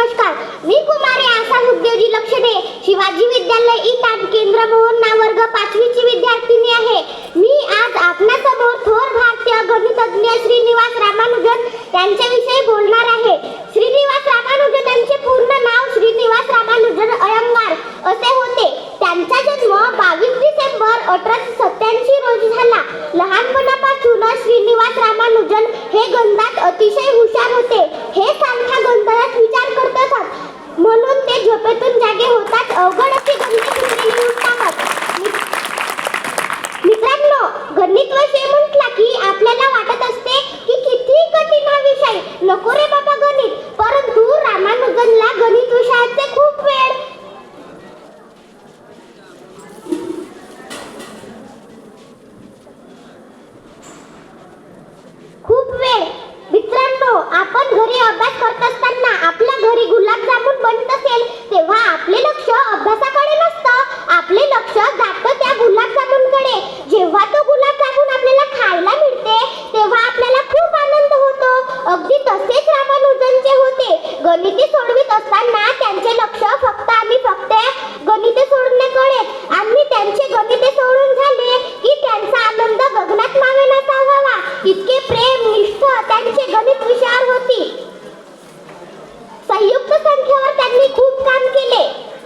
नमस्कार. मी कुमारी आसाम आशा लक्ष दे शिवाजी विद्यालय ई केंद्र मोहन ना वर्ग पाचवीची विद्यार्थिनी आहे. मी आज आपणासमोर थोर भारतीय गणितज्ञ श्रीनिवास रामानुजन यांच्याविषयी बोलणार आहे. श्रीनिवास रामानुजन यांचे पूर्ण नाव श्रीनिवास रामानुजन अयंगार असे होते. त्यांचा जन्म बावीस डिसेंबर अठराशे सत्याऐंशी रोजी झाला. लहानपणापासूनच श्रीनिवास रामानुजन हे गणितात अतिशय हुशार होते. अवघड अशी गणित लिहून टाकत मित्रांनो गणित विषय म्हटला की आपल्याला वाटत असते की किती कठीण हा विषय. नको रे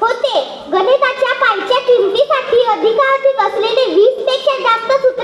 होते. गणिताच्या पायच्या किमतीसाठी अधिकाधिक असलेले वीसपेक्षा जास्त सूत्र